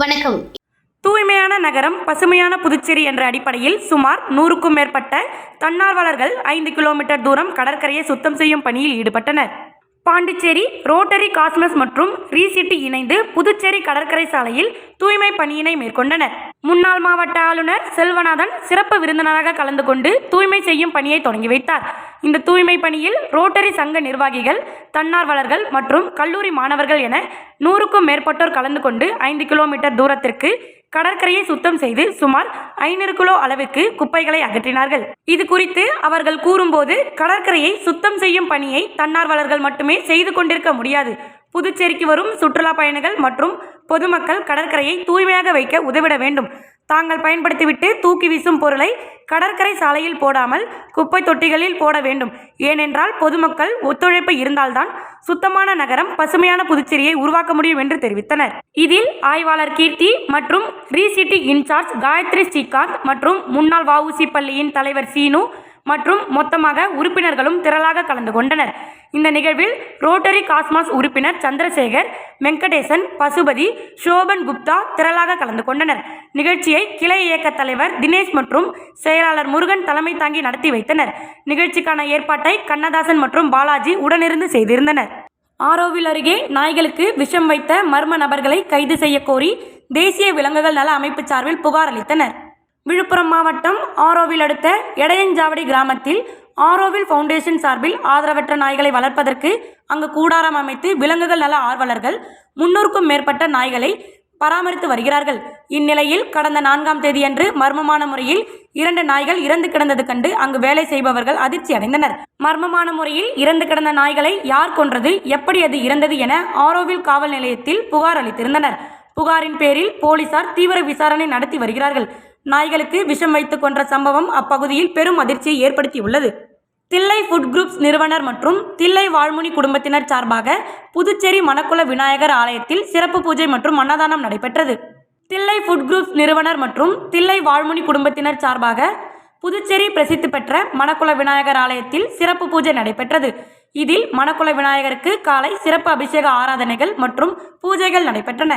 வணக்கம். தூய்மையான நகரம் பசுமையான புதுச்சேரி என்ற அடிப்படையில் சுமார் நூறுக்கும் மேற்பட்ட தன்னார்வலர்கள் ஐந்து கிலோமீட்டர் தூரம் கடற்கரையை சுத்தம் செய்யும் பணியில் ஈடுபட்டனர். பாண்டிச்சேரி ரோட்டரி காஸ்மஸ் மற்றும் ரீசிட்டி இணைந்து புதுச்சேரி கடற்கரை சாலையில் தூய்மை பணியினை மேற்கொண்டனர். முன்னாள் மாவட்ட ஆளுநர் செல்வநாதன் சிறப்பு விருந்தினராக கலந்து கொண்டு தூய்மை செய்யும் பணியை தொடங்கி வைத்தார். இந்த தூய்மை பணியில் ரோட்டரி சங்க நிர்வாகிகள் தன்னார்வலர்கள் மற்றும் கல்லூரி மாணவர்கள் என நூறுக்கும் மேற்பட்டோர் கலந்து கொண்டு ஐந்து கிலோமீட்டர் தூரத்திற்கு கடற்கரையை சுத்தம் செய்து சுமார் ஐநூறு கிலோ அளவுக்கு குப்பைகளை அகற்றினார்கள். இது குறித்து அவர்கள் கூறும்போது கடற்கரையை சுத்தம் செய்யும் பணியை தன்னார்வலர்கள் மட்டுமே செய்து கொண்டிருக்க முடியாது. புதுச்சேரிக்கு வரும் சுற்றுலா பயணிகள் மற்றும் பொதுமக்கள் கடற்கரையை தூய்மையாக வைக்க உதவிட வேண்டும். தாங்கள் பயன்படுத்திவிட்டு தூக்கி வீசும் பொருளை கடற்கரை சாலையில் போடாமல் குப்பை தொட்டிகளில் போட வேண்டும். ஏனென்றால் பொதுமக்கள் ஒத்துழைப்பு இருந்தால்தான் சுத்தமான நகரம் பசுமையான புதுச்சேரியை உருவாக்க முடியும் என்று தெரிவித்தனர். இதில் ஆய்வாளர் கீர்த்தி மற்றும் ரீசிட்டி இன்சார்ஜ் காயத்ரி ஸ்ரீகாந்த் மற்றும் முன்னாள் வஉசி பள்ளியின் தலைவர் சீனு மற்றும் மொத்தமாக உறுப்பினர்களும் திரளாக கலந்து கொண்டனர். இந்த நிகழ்வில் ரோட்டரி காஸ்மாஸ் உறுப்பினர் சந்திரசேகர் வெங்கடேசன் பசுபதி சோபன் குப்தா திரளாக கலந்து கொண்டனர். நிகழ்ச்சியை கிளை இயக்க தலைவர் தினேஷ் மற்றும் செயலாளர் முருகன் தலைமை தாங்கி நடத்தி வைத்தனர். நிகழ்ச்சிக்கான ஏற்பாட்டை கண்ணதாசன் மற்றும் பாலாஜி உடனிருந்து செய்திருந்தனர். ஆரோவில் அருகே நாய்களுக்கு விஷம் வைத்த மர்ம நபர்களை கைது செய்ய கோரி தேசிய விலங்குகள் நல அமைப்பு சார்பில் புகார் அளித்தனர். விழுப்புரம் மாவட்டம் ஆரோவில் அடுத்த எடையஞ்சாவடி கிராமத்தில் ஆரோவில் ஃபவுண்டேஷன் சார்பில் ஆதரவற்ற நாய்களை வளர்ப்பதற்கு அங்கு கூடாரம் அமைத்து விலங்குகள் நல ஆர்வலர்கள் முன்னூறுக்கும் மேற்பட்ட நாய்களை பராமரித்து வருகிறார்கள். இந்நிலையில் கடந்த நான்காம் தேதியன்று மர்மமான முறையில் இரண்டு நாய்கள் இறந்து கிடந்தது கண்டு அங்கு வேலை செய்பவர்கள் அதிர்ச்சி அடைந்தனர். மர்மமான முறையில் இறந்து கிடந்த நாய்களை யார் கொன்றது எப்படி அது இறந்தது என ஆரோவில் காவல் நிலையத்தில் புகார் அளித்திருந்தனர். புகாரின் பேரில் போலீசார் தீவிர விசாரணை நடத்தி வருகிறார்கள். நாய்களுக்கு விஷம் வைத்து கொன்ற சம்பவம் அப்பகுதியில் பெரும் அதிர்ச்சியை ஏற்படுத்தியுள்ளது. தில்லை ஃபுட் குரூப்ஸ் நிறுவனர் மற்றும் தில்லை வாழ்முனி குடும்பத்தினர் சார்பாக புதுச்சேரி மணக்குள விநாயகர் ஆலயத்தில் சிறப்பு பூஜை மற்றும் அன்னதானம் நடைபெற்றது. தில்லை ஃபுட் குரூப்ஸ் நிறுவனர் மற்றும் தில்லை வாழ்முனி குடும்பத்தினர் சார்பாக புதுச்சேரி பிரசித்தி பெற்ற மணக்குள விநாயகர் ஆலயத்தில் சிறப்பு பூஜை நடைபெற்றது. இதில் மணக்குள விநாயகருக்கு காலை சிறப்பு அபிஷேக ஆராதனைகள் மற்றும் பூஜைகள் நடைபெற்றன.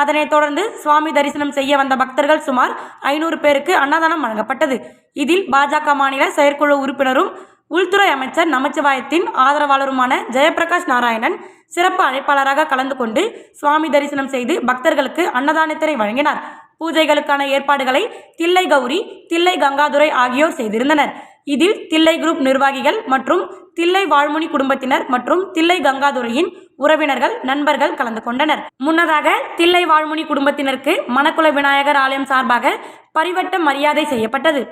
அதனைத் தொடர்ந்து சுவாமி தரிசனம் செய்ய வந்த பக்தர்கள் சுமார் ஐநூறு பேருக்கு அன்னதானம் வழங்கப்பட்டது. இதில் பாஜக மாநில செயற்குழு உறுப்பினரும் உள்துறை அமைச்சர் நமச்சிவாயத்தின் ஆதரவாளருமான ஜெயபிரகாஷ் நாராயணன் சிறப்பு அழைப்பாளராக கலந்து கொண்டு சுவாமி தரிசனம் செய்து பக்தர்களுக்கு அன்னதானத்தினை வழங்கினார். பூஜைகளுக்கான ஏற்பாடுகளை தில்லை கௌரி தில்லை கங்காதுரை ஆகியோர் செய்திருந்தனர். இதில் தில்லை குரூப் நிர்வாகிகள் மற்றும் தில்லை வாழ்முனி குடும்பத்தினர் மற்றும் தில்லை கங்காதுரையின் உறவினர்கள் நண்பர்கள் கலந்து கொண்டனர். முன்னதாக தில்லை வாழ்முனி குடும்பத்தினருக்கு மணக்குள விநாயகர் ஆலயம் சார்பாக பரிவட்ட மரியாதை செய்யப்பட்டது.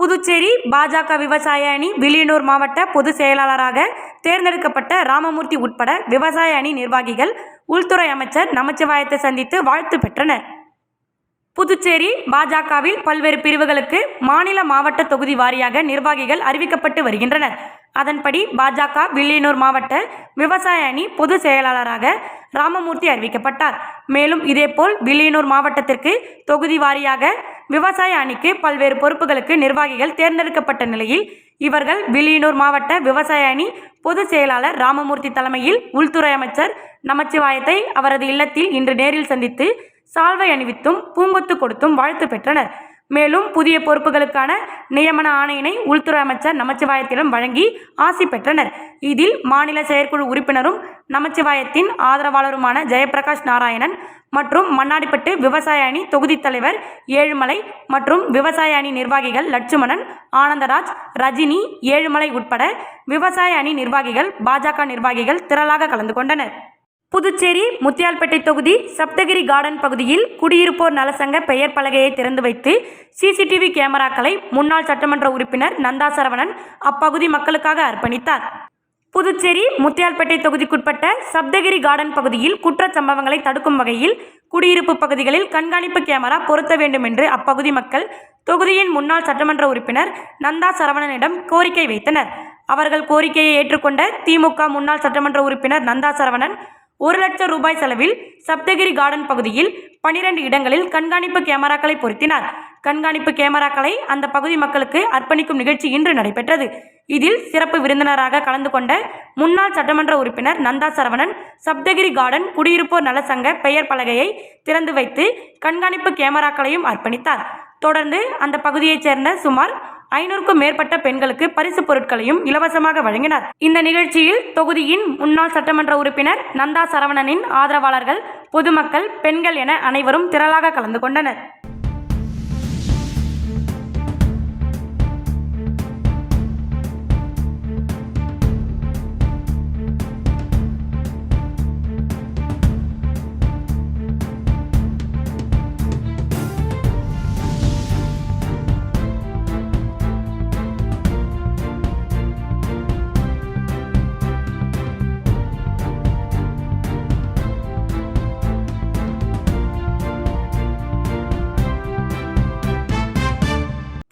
புதுச்சேரி பாஜக விவசாய அணி வில்லியனூர் மாவட்ட பொதுச் செயலாளராக தேர்ந்தெடுக்கப்பட்ட ராமமூர்த்தி உட்பட விவசாய அணி நிர்வாகிகள் உள்துறை அமைச்சர் நமச்சிவாயத்தை சந்தித்து வாழ்த்து பெற்றனர். புதுச்சேரி பாஜகவில் பல்வேறு பிரிவுகளுக்கு மாநில மாவட்ட தொகுதி வாரியாக நிர்வாகிகள் அறிவிக்கப்பட்டு வருகின்றனர். அதன்படி பாஜக வில்லியனூர் மாவட்ட விவசாய அணி பொதுச் செயலாளராக ராமமூர்த்தி அறிவிக்கப்பட்டார். மேலும் இதேபோல் வில்லியனூர் மாவட்டத்திற்கு தொகுதி வாரியாக விவசாய அணிக்கு பல்வேறு பொறுப்புகளுக்கு நிர்வாகிகள் தேர்ந்தெடுக்கப்பட்ட நிலையில் இவர்கள் வில்லியனூர் மாவட்ட விவசாய அணி பொதுச் செயலாளர் ராமமூர்த்தி தலைமையில் உள்துறை அமைச்சர் நமச்சிவாயத்தை அவரது இல்லத்தில் இன்று நேரில் சந்தித்து சால்வை அணிவித்தும் பூங்கொத்து கொடுத்தும் வாழ்த்து பெற்றனர். மேலும் புதிய பொறுப்புகளுக்கான நியமன ஆணையினை உள்துறை அமைச்சர் நமச்சிவாயத்திடம் வழங்கி ஆசி பெற்றனர். இதில் மாநில செயற்குழு உறுப்பினரும் நமச்சிவாயத்தின் ஆதரவாளருமான ஜெயபிரகாஷ் நாராயணன் மற்றும் மண்ணாடிப்பட்டு விவசாய அணி தொகுதித் தலைவர் ஏழுமலை மற்றும் விவசாய அணி நிர்வாகிகள் லட்சுமணன் ஆனந்தராஜ் ரஜினி ஏழுமலை உட்பட விவசாய அணி நிர்வாகிகள் பாஜக நிர்வாகிகள் திரளாக கலந்து கொண்டனர். புதுச்சேரி முத்தியால்பேட்டை தொகுதி சப்தகிரி கார்டன் பகுதியில் குடியிருப்போர் நலசங்க பெயர் பலகையை திறந்து வைத்து சிசிடிவி கேமராக்களை முன்னாள் சட்டமன்ற உறுப்பினர் நந்தா சரவணன் அப்பகுதி மக்களுக்காக அர்ப்பணித்தார். புதுச்சேரி முத்தியால்பேட்டை தொகுதிக்குட்பட்ட சப்தகிரி கார்டன் பகுதியில் குற்ற சம்பவங்களை தடுக்கும் வகையில் குடியிருப்பு பகுதிகளில் கண்காணிப்பு கேமரா பொருத்த வேண்டும் என்று அப்பகுதி மக்கள் தொகுதியின் முன்னாள் சட்டமன்ற உறுப்பினர் நந்தா சரவணனிடம் கோரிக்கை வைத்தனர். அவர்கள் கோரிக்கையை ஏற்றுக்கொண்ட திமுக முன்னாள் சட்டமன்ற உறுப்பினர் நந்தா சரவணன் ஒரு லட்சம் ரூபாய் செலவில் சப்தகிரி கார்டன் பகுதியில் பனிரெண்டு இடங்களில் கண்காணிப்பு கேமராக்களை பொருத்தினார். கண்காணிப்பு கேமராக்களை அந்த பகுதி மக்களுக்கு அர்ப்பணிக்கும் நிகழ்ச்சி இன்று நடைபெற்றது. இதில் சிறப்பு விருந்தினராக கலந்து கொண்ட முன்னாள் சட்டமன்ற உறுப்பினர் நந்தா சரவணன் சப்தகிரி கார்டன் குடியிருப்போர் நலசங்க பெயர் பலகையை திறந்து வைத்து கண்காணிப்பு கேமராக்களையும் அர்ப்பணித்தார். தொடர்ந்து அந்த பகுதியைச் சேர்ந்த சுமார் ஐநூறுக்கும் மேற்பட்ட பெண்களுக்கு பரிசு பொருட்களையும் இலவசமாக வழங்கினார். இந்த நிகழ்ச்சியில் தொகுதியின் முன்னாள் சட்டமன்ற உறுப்பினர் நந்தா சரவணனின் ஆதரவாளர்கள் பொதுமக்கள் பெண்கள் என அனைவரும் திரளாக கலந்து கொண்டனர்.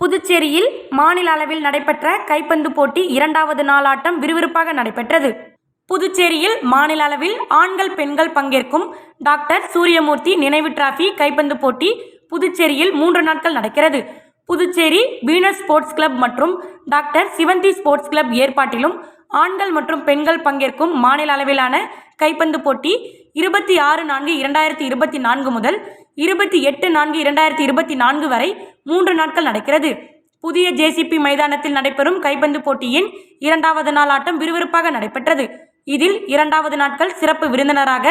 புதுச்சேரியில் மாநில அளவில் நடைபெற்ற கைப்பந்து போட்டி இரண்டாவது நாள் ஆட்டம் விறுவிறுப்பாக நடைபெற்றது. புதுச்சேரியில் மாநில அளவில் ஆண்கள் பெண்கள் பங்கேற்கும் டாக்டர் சூரியமூர்த்தி நினைவு டிராஃபி கைப்பந்து போட்டி புதுச்சேரியில் மூன்று நாட்கள் நடக்கிறது. புதுச்சேரி வீனஸ் ஸ்போர்ட்ஸ் கிளப் மற்றும் டாக்டர் சிவந்தி ஸ்போர்ட்ஸ் கிளப் ஏற்பாட்டிலும் ஆண்கள் மற்றும் பெண்கள் பங்கேற்கும் மாநில அளவிலான கைப்பந்து போட்டி இருபத்தி ஆறு நான்கு இரண்டாயிரத்தி இருபத்தி நான்கு முதல் இருபத்தி எட்டு நான்கு இரண்டாயிரத்தி இருபத்தி நான்கு வரை மூன்று நாட்கள் நடக்கிறது. புதிய ஜேசிபி மைதானத்தில் நடைபெறும் கைப்பந்து போட்டியின் இரண்டாவது நாள் ஆட்டம் விறுவிறுப்பாக நடைபெற்றது. இதில் இரண்டாவது நாட்கள் சிறப்பு விருந்தினராக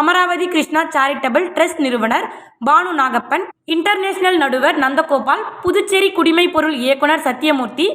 அமராவதி கிருஷ்ணா சேரிட்டபிள் ட்ரஸ்ட் நிறுவனர் பானு நாகப்பன் இன்டர்நேஷனல் நடுவர் நந்தகோபால் புதுச்சேரி குடிமை பொருள் இயக்குனர் சத்தியமூர்த்தி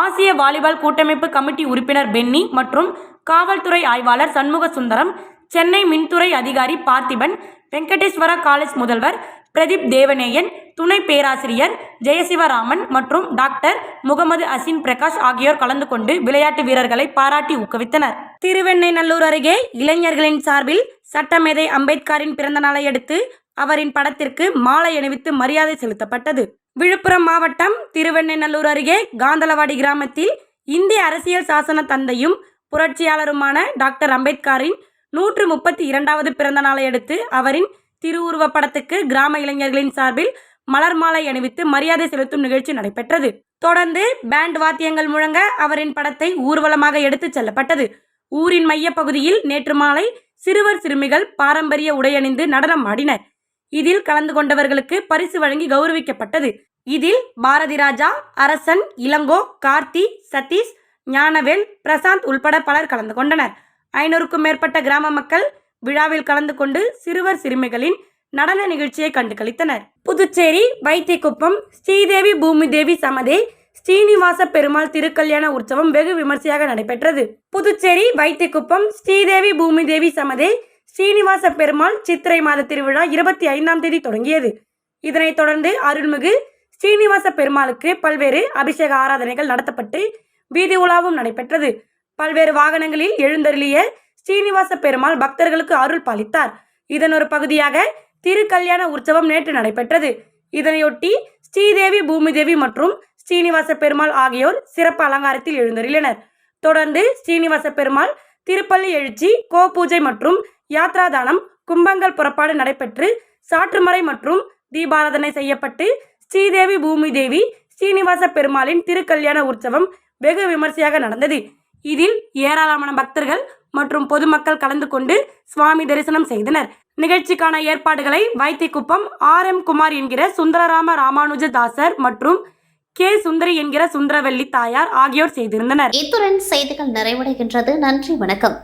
ஆசிய வாலிபால் கூட்டமைப்பு கமிட்டி உறுப்பினர் பென்னி மற்றும் காவல்துறை ஆய்வாளர் சண்முக சுந்தரம் சென்னை மின்துறை அதிகாரி பார்த்திபன் வெங்கடேஸ்வரா காலேஜ் முதல்வர் பிரதீப் தேவநேயன் துணை பேராசிரியர் ஜெயசிவராமன் மற்றும் டாக்டர் முகமது அசின் பிரகாஷ் ஆகியோர் கலந்து கொண்டு விளையாட்டு வீரர்களை பாராட்டி ஊக்குவித்தனர். திருவெண்ணைநல்லூர் அருகே இளைஞர்களின் சார்பில் சட்டமேதை அம்பேத்கரின் பிறந்த நாளையடுத்து அவரின் படத்திற்கு மாலை அணிவித்து மரியாதை செலுத்தப்பட்டது. விழுப்புரம் மாவட்டம் திருவெண்ணைநல்லூர் அருகே காந்தலவாடி கிராமத்தில் இந்திய அரசியல் சாசன தந்தையும் புரட்சியாளருமான டாக்டர் அம்பேத்கரின் நூற்று முப்பத்தி இரண்டாவது பிறந்த நாளையடுத்து அவரின் திருவுருவப் படத்துக்கு கிராம இளைஞர்களின் சார்பில் மலர் மாலை அணிவித்து மரியாதை செலுத்தும் நிகழ்ச்சி நடைபெற்றது. தொடர்ந்து பேண்ட் வாத்தியங்கள் முழங்க அவரின் படத்தை ஊர்வலமாக எடுத்துச் செல்லப்பட்டது. ஊரின் மையப்பகுதியில் நேற்று மாலை சிறுவர் சிறுமிகள் பாரம்பரிய உடையணிந்து நடனம் ஆடினர். இதில் கலந்து கொண்டவர்களுக்கு பரிசு வழங்கி கௌரவிக்கப்பட்டது. இதில் பாரதி ராஜா அரசன் இளங்கோ கார்த்தி சதீஷ் ஞானவேல் பிரசாந்த் உள்பட பலர் கலந்து கொண்டனர். ஐநூறுக்கும் மேற்பட்ட கிராம மக்கள் விழாவில் கலந்து கொண்டு சிறுவர் சிறுமிகளின் நடன நிகழ்ச்சியை கண்டு கழித்தனர் புதுச்சேரி வைத்தியக்குப்பம் ஸ்ரீதேவி பூமி தேவி சமதே ஸ்ரீனிவாச பெருமாள் திருக்கல்யாண உற்சவம் வெகு விமர்சையாக நடைபெற்றது. புதுச்சேரி வைத்தியக்குப்பம் ஸ்ரீதேவி பூமி தேவி சமதே ஸ்ரீனிவாச பெருமாள் சித்திரை மாத திருவிழா இருபத்தி ஐந்தாம் தேதி தொடங்கியது. இதனைத் தொடர்ந்து அருள்மிகு ஸ்ரீனிவாச பெருமாளுக்கு பல்வேறு அபிஷேக ஆராதனைகள் நடத்தப்பட்டு வீதி உலாவும் நடைபெற்றது. பல்வேறு வாகனங்களில் எழுந்தருளிய ஸ்ரீனிவாச பெருமாள் பக்தர்களுக்கு அருள் பாலித்தார். இதன் ஒரு பகுதியாக திருக்கல்யாண உற்சவம் நேற்று நடைபெற்றது. இதனையொட்டி ஸ்ரீதேவி பூமிதேவி மற்றும் ஸ்ரீனிவாச பெருமாள் ஆகியோர் சிறப்பு அலங்காரத்தில் எழுந்தருளினர். தொடர்ந்து ஸ்ரீனிவாச பெருமாள் திருப்பள்ளி எழுச்சி கோ பூஜை மற்றும் யாத்ராதானம் கும்பங்கள் புறப்பாடு நடைபெற்று சாற்றுமறை மற்றும் தீபாராதனை செய்யப்பட்டு ஸ்ரீதேவி பூமிதேவி ஸ்ரீனிவாச பெருமாளின் திருக்கல்யாண உற்சவம் வெகு விமர்சையாக நடந்தது. இதில் ஏராளமான பக்தர்கள் மற்றும் பொதுமக்கள் கலந்து கொண்டு சுவாமி தரிசனம் செய்தனர். நிகழ்ச்சிக்கான ஏற்பாடுகளை வைத்திக்குப்பம் ஆர் எம் குமார் என்கிற சுந்தரராம ராமானுஜ தாசர் மற்றும் கே சுந்தரி என்கிற சுந்தரவல்லி தாயார் ஆகியோர் செய்திருந்தனர். இத்துடன் செய்திகள் நிறைவடைகின்றது. நன்றி வணக்கம்.